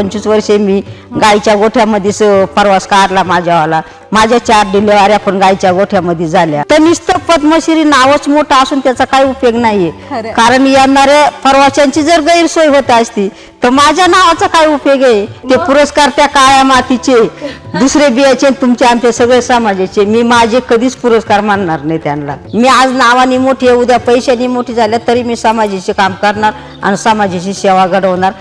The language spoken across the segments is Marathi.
पंचवीस वर्षे मी गाईच्या गोठ्यामध्येच प्रवास काढला माझ्यावाला. माझ्या चार डिलेवाऱ्या पण गाईच्या गोठ्यामध्ये झाल्या. तर नुसतं पद्मश्री नावच मोठं असून त्याचा काही उपयोग नाहीये. कारण येणाऱ्या प्रवाशांची जर गैरसोय होत असती तर माझ्या नावाचा काय उपयोग आहे? ते पुरस्कार त्या काळ्या मातीचे दुसरे बियाचे तुमचे आमचे सगळे समाजाचे. मी माझे कधीच पुरस्कार मानणार नाही त्यांना. मी आज नावाने मोठी आहे, उद्या पैशाने मोठी झाल्या तरी मी समाजाचे काम करणार आणि समाजाची सेवा घडवणार.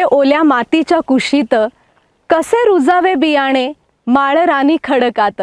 अंकुरे ओल्या मातीच्या कुशीत कसे रुजावे बियाणे माळ राणी खडकात?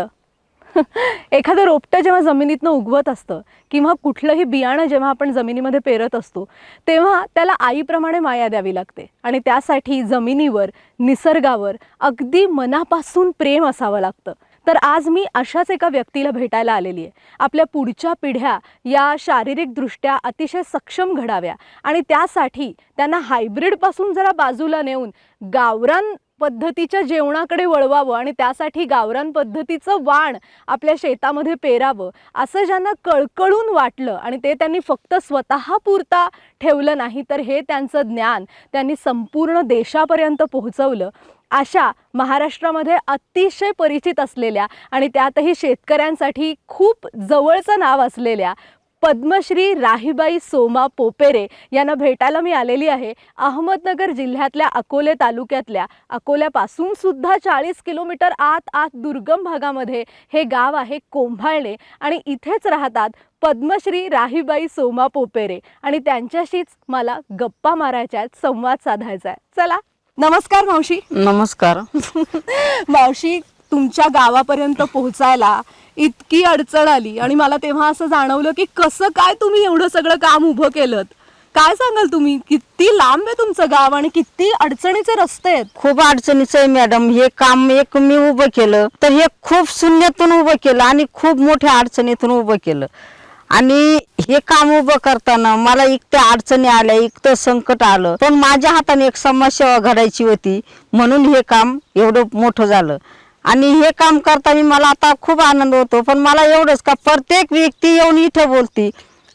एखादं रोपटं जेव्हा जमिनीतनं उगवत असतं किंवा कुठलंही बियाणं जेव्हा आपण जमिनीमध्ये पेरत असतो तेव्हा त्याला आईप्रमाणे माया द्यावी लागते. आणि त्यासाठी जमिनीवर निसर्गावर अगदी मनापासून प्रेम असावं लागतं. तर आज मी अशाच एका व्यक्तीला भेटायला आलेली आहे. आपल्या पुढच्या पिढ्या या शारीरिकदृष्ट्या अतिशय सक्षम घडाव्या आणि त्यासाठी त्यांना हायब्रिडपासून जरा बाजूला नेऊन गावरान पद्धतीच्या जेवणाकडे वळवावं आणि त्यासाठी गावरान पद्धतीचं वाण आपल्या शेतामध्ये पेरावं असं ज्यांना कळकळून वाटलं आणि ते त्यांनी फक्त स्वतःपुरता ठेवलं नाही तर हे त्यांचं ज्ञान त्यांनी संपूर्ण देशापर्यंत पोहोचवलं. अशा महाराष्ट्रामध्ये अतिशय परिचित असलेल्या आणि त्यातही शेतकऱ्यांसाठी खूप जवळचं नाव असलेल्या पद्मश्री राहीबाई सोमा पोपेरे यांना भेटायला मी आलेली आहे. अहमदनगर जिल्ह्यातल्या अकोले तालुक्यातल्या अकोल्यापासून सुद्धा चाळीस किलोमीटर आत आत दुर्गम भागामध्ये हे गाव आहे कोंभाळणे आणि इथेच राहतात पद्मश्री राहीबाई सोमा पोपेरे. आणि त्यांच्याशीच मला गप्पा मारायच्या आहेत संवाद साधायचा आहे. चला! नमस्कार मावशी. नमस्कार. मावशी तुमच्या गावापर्यंत पोहोचायला इतकी अडचण आली आणि मला तेव्हा असं जाणवलं की कसं काय तुम्ही एवढं सगळं काम उभं केलं काय सांगाल तुम्ही? किती लांब आहे तुमचं गाव आणि किती अडचणीचे रस्ते आहेत? खूप अडचणीचं आहे मॅडम हे काम एक मी उभं केलं तर हे खूप शून्यातून उभं केलं आणि खूप मोठ्या अडचणीतून उभं केलं. आणि हे काम उभं करताना मला इकत्या अडचणी आल्या इकतं संकट आलं. पण माझ्या हाताने एक समाजसेवा घडायची होती. म्हणून हे काम एवढं मोठं झालं. आणि हे काम करताना मला आता खूप आनंद होतो. पण मला एवढंच का प्रत्येक व्यक्ती येऊन इथं बोलती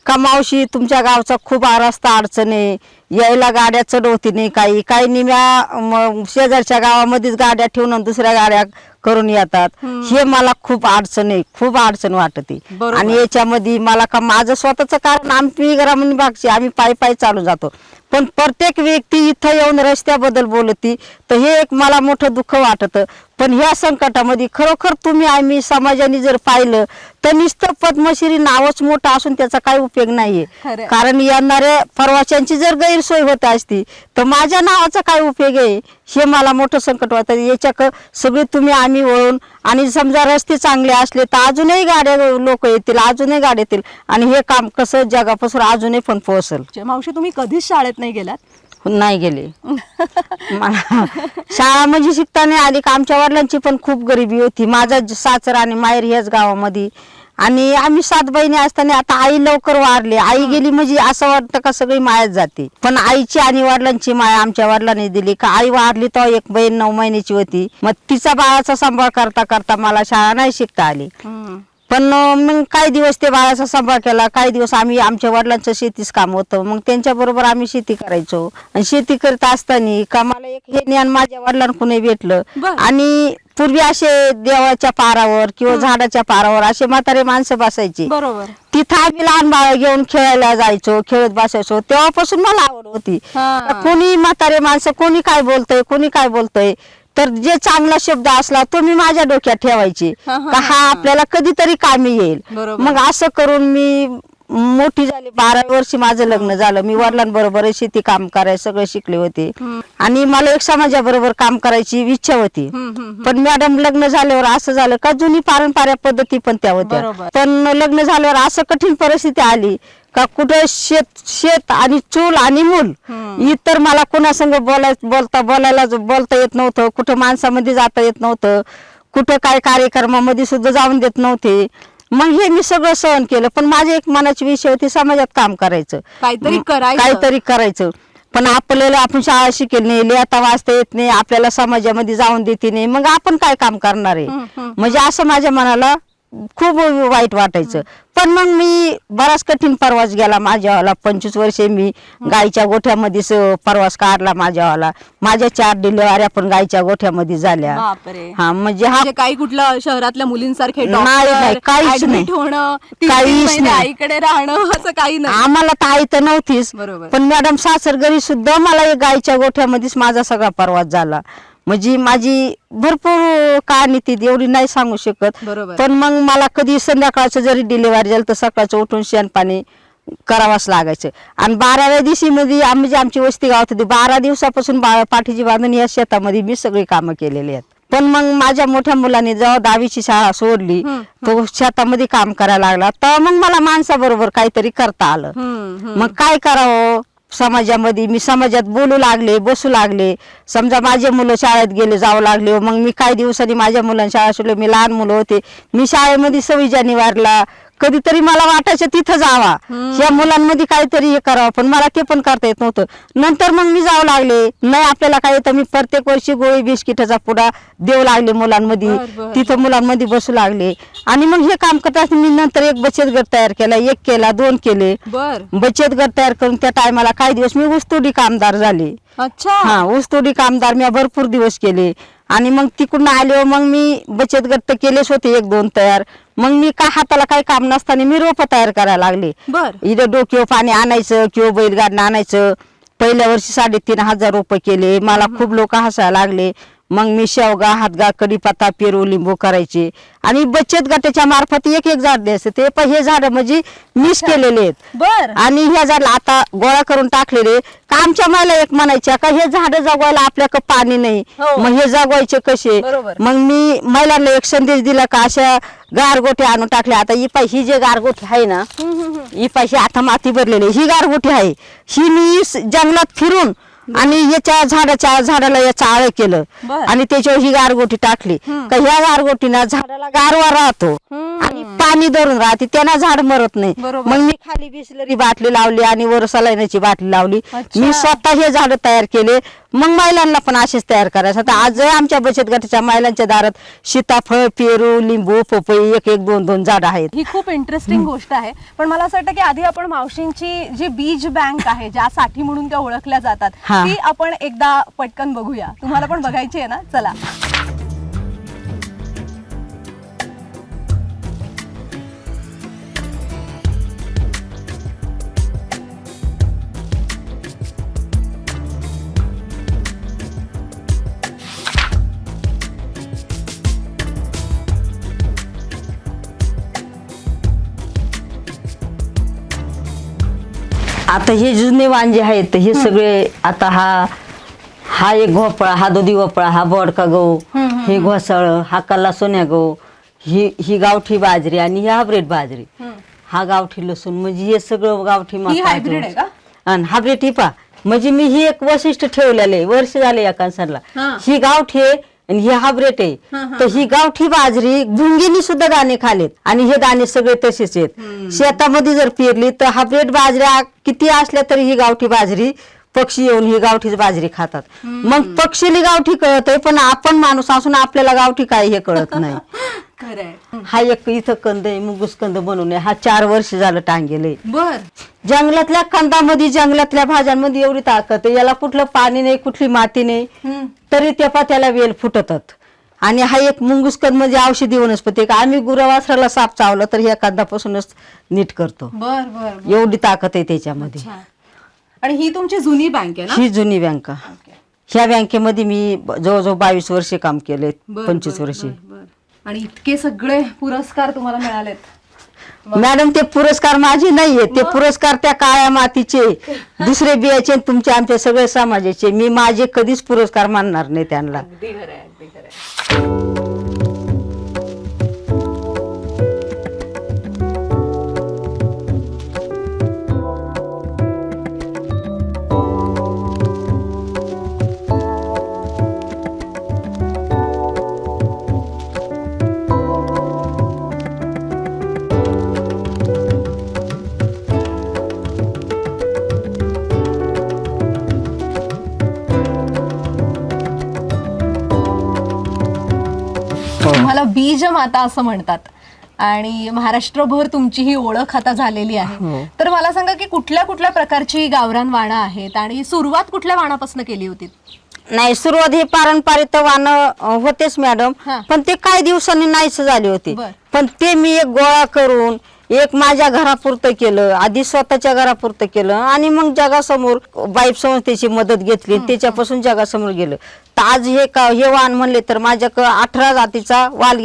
का मावशी तुमच्या गावचा खूप आ- अडचण आहे. यायला गाड्या चढवती नाही काही. काही निम्या शेजारच्या गावामध्येच गाड्या ठेवून दुसऱ्या गाड्या करून येतात. हे मला खूप अडचण आहे. खूप अडचण वाटते. आणि याच्यामध्ये मला का माझं स्वतःच कारण आम्ही ग्रामीण भागची आम्ही पायी पायी चालू जातो. पण प्रत्येक व्यक्ती इथं येऊन रस्त्याबद्दल बोलती तर हे एक मला मोठं दुःख वाटतं. पण ह्या संकटामध्ये खरोखर तुम्ही आम्ही समाजाने जर पाहिलं तर नुसतं पद्मश्री नावच मोठं असून त्याचा काही उपयोग नाहीये. कारण येणाऱ्या प्रवाशांची जर गैरसोय होत असती. तर माझ्या नावाचा काय उपयोग आहे? हे मला मोठं संकट वाटतं. याच्या सगळे तुम्ही आम्ही वळून आणि समजा रस्ते चांगले असले तर अजूनही गाड्या लोक येतील अजूनही गाड्या येतील. आणि हे काम कसं जगापासून अजूनही पण पोहोचल. मावशी तुम्ही कधीच शाळेत नाही गेलात? नाही गेले. मला शाळा म्हणजे शिकताना आली का आमच्या वडिलांची पण खूप गरिबी होती. माझा सासर आणि माहेर ह्याच गावामध्ये. आणि आम्ही सात बहिणी असताना आता आई लवकर वारली. आई गेली म्हणजे असं वाटतं का सगळी मायाच जाते. पण आईची आणि वडिलांची माया आमच्या वडिलांनी दिली का आई वारली तर एक बहीण नऊ महिन्याची होती. मग तिचा बाळाचा सांभाळ करता करता मला शाळा नाही शिकता आली. पण मग काही दिवस ते बाळाचा सांभाळ केला. काही दिवस आम्ही आमच्या वडिलांचं शेतीच काम होतं. मग त्यांच्या बरोबर आम्ही शेती करायचो. आणि शेती करत असताना का मला एक हे ज्ञान माझ्या वडिलांकडून भेटलं. आणि पूर्वी असे देवाच्या पारावर किंवा झाडाच्या पारावर असे म्हातारे माणसं बसायची. बरोबर. तिथं आम्ही लहान बाळ घेऊन खेळायला जायचो खेळत बसायचो. तेव्हापासून मला आवड होती. कोणी म्हातारे माणसं कोणी काय बोलतय कोणी काय बोलतय तर जे चांगला शब्द असला तो मी माझ्या डोक्यात ठेवायची. हा, का. आपल्याला कधीतरी कामी येईल. मग असं करून मी मोठी झाली. बारा वर्षी माझं लग्न झालं. मी वडिलांबरोबर शेती काम करायला सगळं शिकले होते. आणि मला एक समाजाबरोबर काम करायची इच्छा होती. पण मॅडम लग्न झाल्यावर असं झालं का जुनी पारंपरिक पद्धती पण त्या होत्या. बरोबर. पण लग्न झाल्यावर असं कठीण परिस्थिती आली का कुठे शेत शेत आणि चूल आणि मूल. इतर मला कोणासंग बोलाय बोलता बोलायला बोलता येत नव्हतं. कुठं माणसामध्ये जाता येत नव्हतं. कुठं काय कार्यक्रमामध्ये सुद्धा जाऊन देत नव्हते. मग हे मी सगळं सहन केलं. पण माझी एक मनाची विषय होती समाजात काम करायचं. काहीतरी करायचं. काहीतरी करायचं. पण आपल्याला आपण शाळा शिकेल नाही लिहिता वाचता येत नाही आपल्याला समाजामध्ये जाऊन देते नाही. मग आपण काय काम करणार आहे. म्हणजे असं माझ्या मनाला खूप वाईट वाटायचं. पण मग मी बराच कठीण प्रवास गेला माझ्यावाला. पंचवीस वर्षे मी गाईच्या गोठ्यामध्येच प्रवास काढला माझ्यावाला. माझ्या चार डिलेवाऱ्या पण गाईच्या गोठ्यामध्ये झाल्या. बापरे. हा म्हणजे हा म्हणजे काही कुठलं शहरातल्या मुलींसारखे नाही, नाही, काहीच नाही. admit होणं काहीच महिने नाही. आईकडे राहणं असं काही नाही. आम्हाला तर आई तर नव्हतीच. बरोबर. पण मॅडम सासर घरी सुद्धा मला एक गायच्या गोठ्यामध्येच माझा सगळा प्रवास झाला. म्हणजे माझी भरपूर कहाणी ती एवढी नाही सांगू शकत. बरोबर. पण मग मला कधी संध्याकाळचं जरी डिलिव्हरी झालं तर सकाळचं उठून शेणपाणी करावंच लागायचं. आणि बाराव्या दिवशी मध्ये आम्ही जी आमची वस्ती गावात होती बारा दिवसापासून बा पाठीची बांधून या शेतामध्ये मी सगळी कामं केलेली आहेत. पण मग माझ्या मोठ्या मुलाने जेव्हा दहावीची शाळा सोडली तो शेतामध्ये काम करायला लागला. तेव्हा मग मला माणसाबरोबर काहीतरी करता आलं. मग काय करावं? समाजामध्ये मी समाजात बोलू लागले बसू लागले. समजा माझे मुलं शाळेत गेले जावं लागले. मग मी काही दिवसांनी माझ्या मुलांना शाळा सोडली. मी लहान मुलं होते. मी शाळेमध्ये सव्वीस जानेवारीला कधीतरी मला वाटायचं तिथं जावा. या मुलांमध्ये काहीतरी हे करावं पण मला ते पण करता येत नव्हतं. नंतर मग मी जावं लागले. नाही आपल्याला काय येतं? मी प्रत्येक वर्षी गोळी बिस्किटाचा पुडा देऊ लागले मुलांमध्ये. तिथं मुलांमध्ये बसू लागले. आणि मग हे काम करता मी नंतर एक बचत गट तयार केला. एक केला दोन केले. बचत गट तयार करून त्या टायमाला काही दिवस मी ऊसतोडी कामदार झाले. अच्छा. हा ऊसतोडी कामदार मी भरपूर दिवस केले. आणि मग तिकडून आले मग मी बचत गट तर केलेच होते एक दोन तयार. मग मी काय हाताला काही काम नसताना मी रोपं तयार करायला लागले. बर. इथं डोक्यावर पाणी आणायचं किंवा बैलगाडीनं आणायचं. पहिल्या वर्षी साडेतीन हजार रुपये केले. मला खूप लोक हसायला लागले. मग मी शेवगा हातगा कडीपत्ता पेरू लिंबू करायचे. आणि बचत गटाच्या मार्फत एक एक झाड द्यायचं. ते पण हे झाड म्हणजे मिस केलेले आहेत. बर. आणि ह्या झाडला आता गोळा करून टाकलेले. का आमच्या मला एक म्हणायच्या का हे झाड जगवायला आपल्याकडे पाणी नाही. हो. मग हे जगवायचे कसे? बरोबर. मग मी महिलांना एक संदेश दिला का अशा गारगोटे आणून टाकले आता ही पाय ही जे गारगोटी आहे ना ही पायशी आता माती भरलेली ही गारगोटी आहे. ही मी स- जंगलात फिरून आणि याच्या झाडाच्या झाडाला याचं आळ केलं. बर. आणि त्याच्यावर ही गारगोटी टाकली. का ह्या गारगोटीना झाडाला गारवा राहतो. आणि पाणी धरून राहते. त्यांना झाड मरत नाही. बरोबर. मग मी खाली बिसलरी बाटली लावली आणि वर सलाईनाची बाटली लावली. अच्छा. मी स्वतः हे झाड तयार केले. मग महिलांना पण असेच तयार करायचं. आता आज आमच्या बचत गटाच्या महिलांच्या दारात सीताफळ पेरू लिंबू पपई एक एक दोन दोन झाड आहेत. ही खूप इंटरेस्टिंग गोष्ट आहे. पण मला असं वाटतं की आधी आपण मावशींची जी बीज बँक आहे ज्यासाठी म्हणून त्या ओळखल्या जातात हा. ती आपण एकदा पटकन बघूया. तुम्हाला पण बघायची आहे ना? चला. आता हे जुने वांजे आहेत हे सगळे आता हा हा एक घोपळा हा दुधी भोपळा हा बोडका गहू हे घोसाळ हा कल्ला सोन्या गहू ही ही गावठी बाजरी आणि ही हायब्रिड बाजरी. हा गावठी लसूण म्हणजे हे सगळं गावठी मका? आणि हायब्रिड ही पा म्हणजे मी ही एक वैशिष्ट्य ठेवलेलं आहे वर्ष झाले या कणसाला हा. ही गावठी आहे आणि ही हायब्रिड आहे. तर ही. गावठी बाजरी भुंगीनी सुद्धा दाणे खालेत. आणि हे दाणे सगळे तसेच आहेत. शेतामध्ये जर पेरली तर हायब्रिड बाजऱ्या किती असल्या तरी ही गावठी बाजरी पक्षी येऊन ही गावठीच बाजरी खातात. मग पक्षीला गावठी कळत आहे पण आपण माणूस असून आपल्याला गावठी काय हे कळत नाही. खरंय. हा एक इथं कंद आहे मुगूस कंद बनवून हा चार वर्ष झालं टांगेले बर. जंगलातल्या कंदामध्ये जंगलातल्या भाज्यांमध्ये एवढी ताकद आहे. याला कुठलं पाणी नाही कुठली माती नाही. तरी त्या पात्याला वेल फुटतात. आणि हा एक मुंगुसकंद म्हणजे औषधी वनस्पती आहे. आम्ही गुरवासराला साप चावलं तर ह्या कंदापासूनच नीट करतो. बर बर एवढी ताकद आहे त्याच्यामध्ये. छान आणि ही तुमची जुनी बँक आहे ना? ही जुनी बँक. ह्या बँकेमध्ये मी ब- जवळजवळ बावीस वर्षे काम केले बर, पंचवीस बर, वर्षे. बर. आणि इतके सगळे पुरस्कार तुम्हाला मिळालेत. मॅडम ते पुरस्कार माझे नाहीये. ते पुरस्कार त्या काळ्या मातीचे दुसरे बियाचे तुमचे आमचे सगळे समाजाचे. मी माझे कधीच पुरस्कार मानणार नाही त्यांना. अगदी खरंय अगदी खरंय तुम्हाला बीज माता असं म्हणतात आणि महाराष्ट्रभर तुमची ही ओळख आता झालेली आहे हो. तर मला सांगा की कुठल्या कुठल्या प्रकारची गावरान वाणं आहेत आणि सुरुवात कुठल्या वाणापासून केली होती नाही सुरुवात ही पारंपरिक अं, होतेच मॅडम. पण ते काही दिवसांनी नाहीच झाले होते. पण ते मी एक गोळा करून एक माझ्या घरापुरतं केलं आधी स्वतःच्या घरापुरतं केलं आणि मग जगासमोर बाईप संस्थेची मदत घेतली त्याच्यापासून जगासमोर गेलं. तर आज हे का हे वाण म्हणले तर माझ्याकडं अठरा जातीचा वाल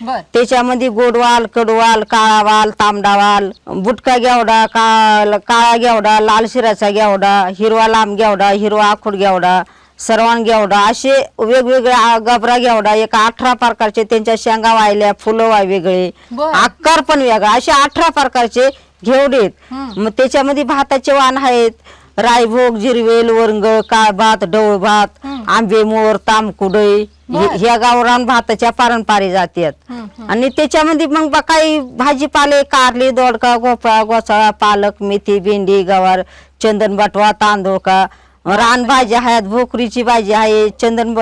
बर. त्याच्यामध्ये गोडवाल कडवाल काळा वाल तांबडा वाल बुटका घेवडा काळ काळा घेवडा लाल शिराचा घेवडा हिरवा लांब घेवडा हिरवा आखूड घेवडा सर्वान घेवडा. असे वेगवेगळे आ- गबरा घेवडा. एक अठरा प्रकारचे त्यांच्या शेंगा वाहिल्या फुलं वाय वेगळे. बर. आकार पण वेगळा. असे अठरा प्रकारचे घेवडे आहेत. मग त्याच्यामध्ये भाताचे वाण आहेत. रायभोग जिरवेल वरंग काळ भात डवळ भात आंबे मोर हे- ह्या गावरान भाताच्या पारंपरिक जाती आहेत. आणि त्याच्यामध्ये मग बा काही भाजीपाले कारली दोडका गोपळा गोसाळा पालक मेथी भेंडी गवार चंदन बटवा तांदूळ का रानभाजी आहेत भोकरीची भाजी आहे चंदन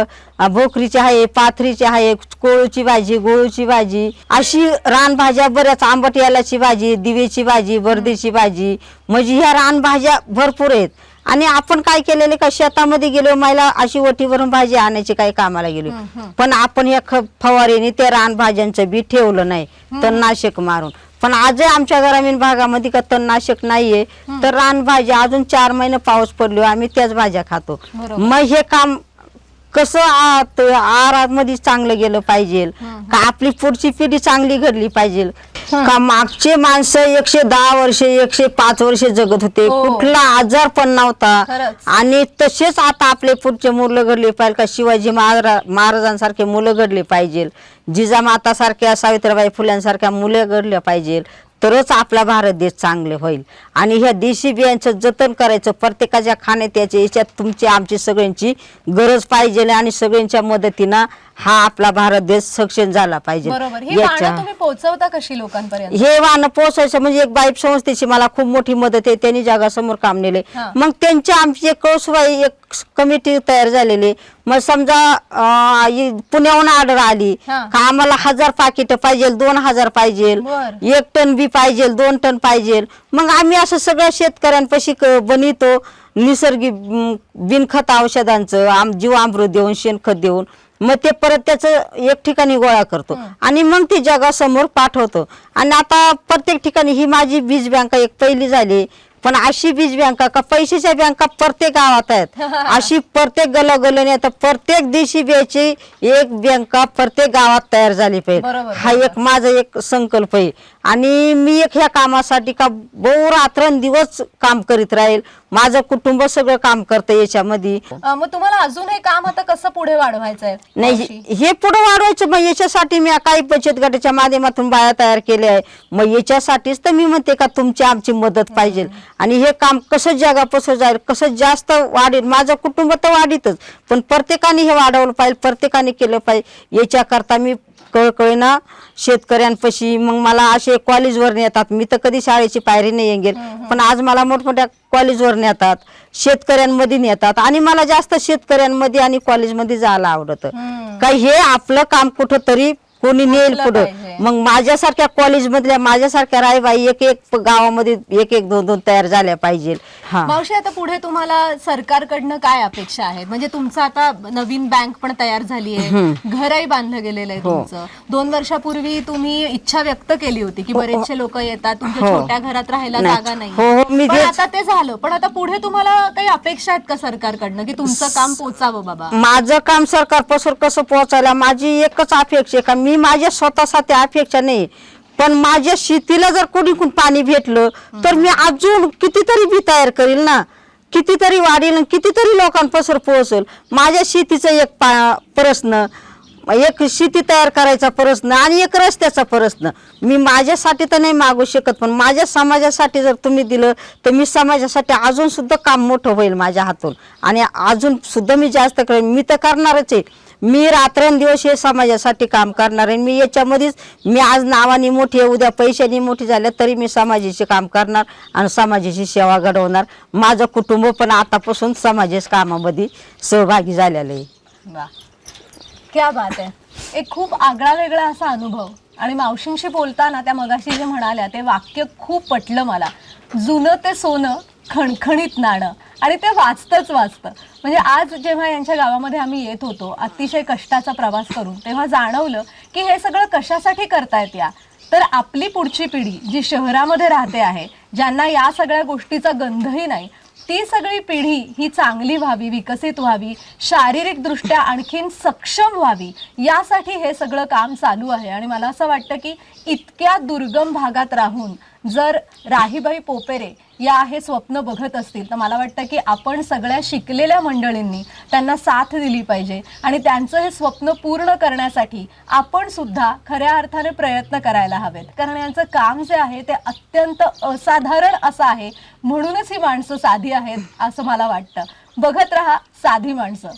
भोकरीची आहे पाथरीची आहे कोळूची भाजी गोळूची भाजी. अशी रानभाज्या बऱ्याच आंबट यालाची भाजी दिवेची भाजी बर्दीची भाजी. म्हणजे ह्या रानभाज्या भरपूर आहेत. आणि आपण काय केलेले का शेतामध्ये गेलो मला अशी वटीवरून भाजी आणायची काही कामाला गेलो. पण आपण या फवारीने त्या रानभाज्यांचं बी ठेवलं नाही. तणनाशक मारून. पण आजही आमच्या ग्रामीण भागामध्ये का तणनाशक नाहीये. तर रानभाज्या अजून चार महिने पाऊस पडलो आम्ही त्याच भाज्या खातो. मग हे काम कसं आत आहारामध्ये चांगलं गेलं पाहिजे. का आपली पुढची पिढी चांगली घडली पाहिजे. का मागचे माणसं एकशे दहा वर्षे एकशे पाच वर्षे जगत होते. हो. कुठला आजार पण नव्हता. खरंच. आणि तसेच आता आपले पुढचे मुलं घडले पाहिजे. का शिवाजी महारा- महाराजांसारखे मुलं घडले पाहिजे. जिजामाता सारख्या सावित्रीबाई फुल्यांसारख्या मुलं घडल्या पाहिजे. तरच आपला भारत देश चांगले होईल. आणि ह्या देशी बियांचं जतन करायचं प्रत्येकाच्या खाण्यात याच्या याच्यात तुमची आमची सगळ्यांची गरज पाहिजे आणि सगळ्यांच्या मदतीनं हा आपला भारत देश सक्षम झाला पाहिजे. ही पोहोचवता कशी लोकांपर्यंत? हे वाहन पोहोचायचं म्हणजे एक बाईप संस्थेची मला खूप मोठी मदत आहे. त्यांनी जगासमोर काम नेले. मग त्यांची आमची एक कळसुबाई एक कमिटी तयार झालेली मग समजा अं, इ- पुण्याहून ऑर्डर आली. हा. का आम्हाला हजार पाकिट पाहिजे दोन हजार पाहिजे. बर. एक टन बी पाहिजे दोन टन पाहिजे. मग आम्ही असं सगळं शेतकऱ्यांपाशी क- बनवितो निसर्गी म, बिनखत औषधांचं आम जीवामृत देऊन शेणखत देऊन. मग ते परत त्याचं एक ठिकाणी गोळा करतो. आणि मग ते जगासमोर पाठवतो. आणि आता प्रत्येक ठिकाणी ही माझी बीज बँक एक पहिली झाली. पण अशी बीज बँका का पैशाच्या बँका प्रत्येक गावात आहेत. अशी प्रत्येक गलोगलोने आता प्रत्येक दिवशी ब्याची एक बँका प्रत्येक गावात तयार झाली पाहिजे. हा एक माझा एक संकल्प आहे. आणि मी एक ह्या कामासाठी का बहु रात्रंदिवस काम करीत राहील. माझं कुटुंब सगळं काम करतं याच्यामध्ये. अं, मग तुम्हाला अजून हे काम आता कसं पुढे वाढवायचं आहे नाही? हे पुढे वाढवायचं मग याच्यासाठी मी काही बचत गटाच्या माध्यमातून बाया तयार केल्या आहे. मग याच्यासाठीच तर मी म्हणते का तुमची आमची मदत पाहिजे. आणि हे काम कसं जगापासून जाईल कसं जास्त वाढेल माझं कुटुंब तर वाढीतच. पण प्रत्येकाने हे वाढवलं पाहिजे प्रत्येकाने केलं पाहिजे. याच्याकरता मी कळकळीनं शेतकऱ्यांपाशी. मग मला असे कॉलेजवर नेतात. मी तर कधी शाळेची पायरी नाही गेल पण आज मला मोठमोठ्या कॉलेजवर नेतात. शेतकऱ्यांमध्ये नेतात. आणि मला जास्त शेतकऱ्यांमध्ये आणि कॉलेजमध्ये जायला आवडतं. का हे आपलं काम कुठं तरी कोणी नेईल पुढं पाहिजे. मग माझ्यासारख्या कॉलेज मधल्या माझ्यासारख्या रायबाई एक एक गावामध्ये एक एक दोन दोन तयार झाल्या पाहिजे. हा. मावशी आता पुढे तुम्हाला सरकारकडनं काय अपेक्षा आहेत म्हणजे तुमचं आता नवीन बँक पण तयार झाली आहे. घरही बांधलं गेलेलं आहे तुमचं. दोन वर्षापूर्वी तुम्ही इच्छा व्यक्त केली होती की बरेचसे लोक येतात तुमच्या हो. छोट्या घरात राहायला. जागा नाही. हो, हो, आता ते झालं. पण आता पुढे तुम्हाला काही अपेक्षा आहेत का सरकारकडनं? की तुमचं काम पोचावं बाबा? माझं काम सरकारपासून कसं पोहोचायला? माझी एकच अपेक्षा आहे का मी माझ्या स्वतःसाठी अपेक्षा नाही. पण माझ्या शेतीला जर कोणी कोण पाणी भेटलं तर मी अजून कितीतरी बी तयार करील ना. कितीतरी वाढील आणि कितीतरी लोकांपासून पोहोचेल. माझ्या शेतीचा एक पा प्रश्न एक शेती तयार करायचा प्रश्न आणि एक रस्त्याचा प्रश्न. मी माझ्यासाठी तर नाही मागू शकत पण माझ्या समाजासाठी जर तुम्ही दिलं तर मी समाजासाठी अजून सुद्धा काम मोठं होईल माझ्या हातून. आणि अजून सुद्धा मी जास्त करेन. मी तर करणारच आहे. मी रात्रंदिवस हे समाजासाठी काम करणार आहे. मी याच्यामध्येच मी आज नावाने मोठी आहे उद्या पैशाने मोठी झाल्या तरी मी समाजाचे काम करणार आणि समाजाची सेवा घडवणार. माझं कुटुंब पण आतापासून समाजेच कामामध्ये सहभागी झालेलं आहे. वा. क्या बात आहे. एक खूप आगळा वेगळा असा अनुभव. आणि मावशींशी बोलताना त्या मगाशी जे म्हणाल्या ते वाक्य खूप पटलं मला. जुनं ते सोनं खणखणीत नाणं. आणि ते वाचतंच वाचतं. म्हणजे आज जेव्हा यांच्या गावामध्ये आम्ही येत होतो अतिशय कष्टाचा प्रवास करून तेव्हा जाणवलं की हे सगळं कशासाठी करतायत या? तर आपली पुढची पिढी जी शहरामध्ये राहते आहे ज्यांना या सगळ्या गोष्टीचा गंधही नाही ती सगळी पिढी ही चांगली व्हावी विकसित व्हावी शारीरिकदृष्ट्या आणखीन सक्षम व्हावी यासाठी हे सगळं काम चालू आहे. आणि मला असं वाटतं की इतक्या दुर्गम भागात राहून जर राहीबाई पोपेरे या हे स्वप्न बघत असतील तर मला वाटतं की आपण सगळ्या शिकलेल्या मंडळींनी त्यांना साथ दिली पाहिजे आणि त्यांचं हे स्वप्न पूर्ण करण्यासाठी आपण सुद्धा खऱ्या अर्थाने प्रयत्न करायला हवेत. कारण यांचं काम जे आहे ते अत्यंत असाधारण असं आहे. म्हणूनच ही माणसं साधी आहेत असं मला वाटतं. बघत राहा साधी माणसं.